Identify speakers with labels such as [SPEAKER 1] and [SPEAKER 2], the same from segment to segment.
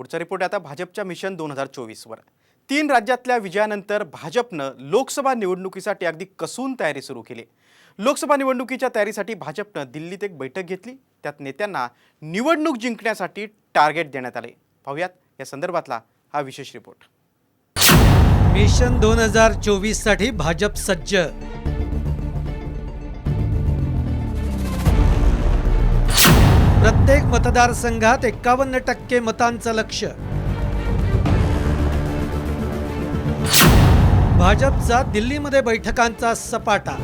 [SPEAKER 1] पुढचा रिपोर्ट आता भाजपच्या मिशन दोन हजार चोवीसवर. तीन राज्यातल्या विजयानंतर भाजपनं लोकसभा निवडणुकीसाठी अगदी कसून तयारी सुरू केली. लोकसभा निवडणुकीच्या तयारीसाठी भाजपनं दिल्लीत एक बैठक घेतली. त्यात नेत्यांना निवडणूक जिंकण्यासाठी टार्गेट देण्यात आले. पाहूयात या संदर्भातला हा विशेष रिपोर्ट
[SPEAKER 2] मिशन दोन हजार चोवीससाठी भाजप सज्ज. प्रत्येक मतदारसंघात एक्कावन्न टक्के मतांचं लक्ष. भाजपचा दिल्लीमध्ये बैठकांचा सपाटा.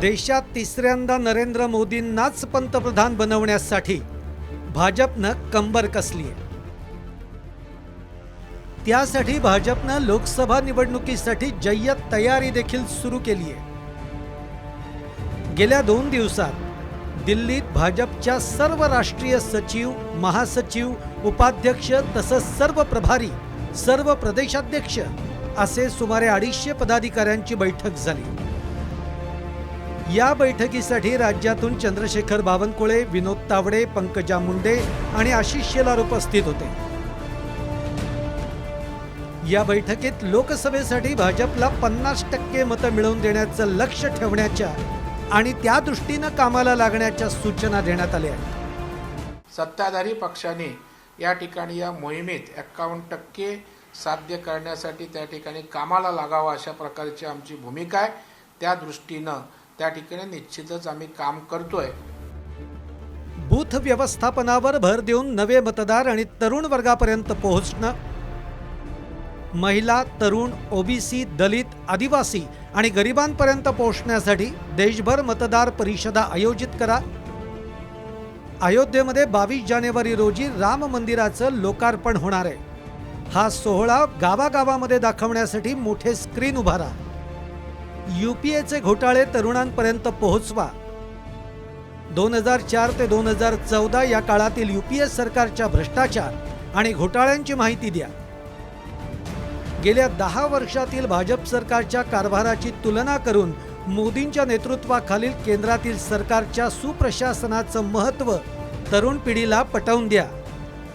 [SPEAKER 2] देशात तिसऱ्यांदा नरेंद्र मोदींनाच पंतप्रधान बनवण्यासाठी भाजपनं कंबर कसली आहे. त्यासाठी भाजपनं लोकसभा निवडणुकीसाठी जय्यत तयारी देखील सुरू केली आहे. गेल्या दोन दिवसात दिल्लीत भाजपच्या सर्व राष्ट्रीय सचिव महासचिव उपाध्यक्ष तसंच सर्व प्रभारी सर्व प्रदेशाध्यक्ष असे सुमारे अडीचशे पदाधिकाऱ्यांची बैठक झाली. या बैठकीसाठी राज्यातून चंद्रशेखर बावनकुळे विनोद तावडे पंकजा मुंडे आणि आशिष शेलार उपस्थित होते. या बैठकीत लोकसभेसाठी भाजपला पन्नास टक्के मतं मिळवून देण्याचं लक्ष ठेवण्याच्या आणि त्या दृष्टीनं कामाला लागण्याच्या सूचना देण्यात आल्या. आहेत
[SPEAKER 3] सत्ताधारी पक्षाने या ठिकाणी या मोहिमेत एक्कावन्न टक्के साध्य करण्यासाठी त्या ठिकाणी कामाला लागावं अशा प्रकारची आमची भूमिका आहे. त्या दृष्टीनं त्या ठिकाणी निश्चितच आम्ही काम करतोय.
[SPEAKER 2] बूथ व्यवस्थापनावर भर देऊन नवे मतदार आणि तरुण वर्गापर्यंत पोहोचणं महिला तरुण ओबीसी दलित आदिवासी आणि गरिबांपर्यंत पोहोचण्यासाठी देशभर मतदार परिषदा आयोजित करा. अयोध्येमध्ये बावीस जानेवारी रोजी राम मंदिराचं लोकार्पण होणार आहे. हा सोहळा गावागावामध्ये दाखवण्यासाठी मोठे स्क्रीन उभारा युपीएचे घोटाळे तरुणांपर्यंत पोहोचवा. दोन हजार चार ते दोन हजार चौदा या काळातील युपीए सरकारच्या भ्रष्टाचार आणि घोटाळ्यांची माहिती द्या. गेल्या दहा वर्षातील भाजप सरकारच्या कारभाराची तुलना करून मोदींच्या नेतृत्वाखालील केंद्रातील सरकारच्या सुप्रशासनाचं महत्त्व तरुण पिढीला पटवून द्या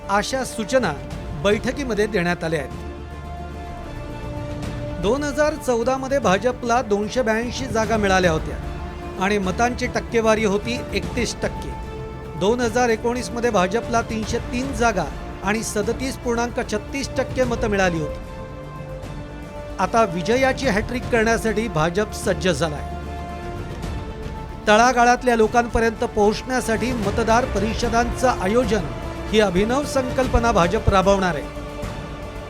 [SPEAKER 2] अशा सूचना बैठकीमध्ये देण्यात आल्या आहेत. दोन हजार चौदामध्ये भाजपला दोनशे ब्याऐंशी जागा मिळाल्या होत्या आणि मतांची टक्केवारी होती एकतीस टक्के. दोन हजार एकोणीसमध्ये भाजपला तीनशे तीन जागा आणि सदतीस पूर्णांक छत्तीस टक्के मतं मिळाली होती. आता विजयाची हॅट्रिक करण्यासाठी भाजप सज्ज झालाय. तळागाळातल्या लोकांपर्यंत पोहोचण्यासाठी मतदार परिषदांचं आयोजन ही अभिनव संकल्पना भाजप राबवणार आहे.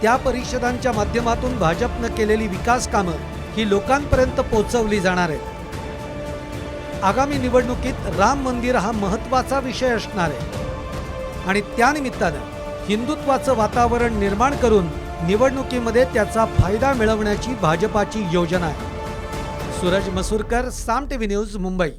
[SPEAKER 2] त्या परिषदांच्या माध्यमातून भाजपनं केलेली विकास कामं ही लोकांपर्यंत पोहोचवली जाणार आहेत. आगामी निवडणुकीत राम मंदिर हा महत्त्वाचा विषय असणार आहे. आणि त्यानिमित्तानं हिंदुत्वाचं वातावरण निर्माण करून निवडणुकीमध्ये त्याचा फायदा मिळवण्याची भाजपाची योजना आहे. Suraj Masurkar Saam TV news Mumbai.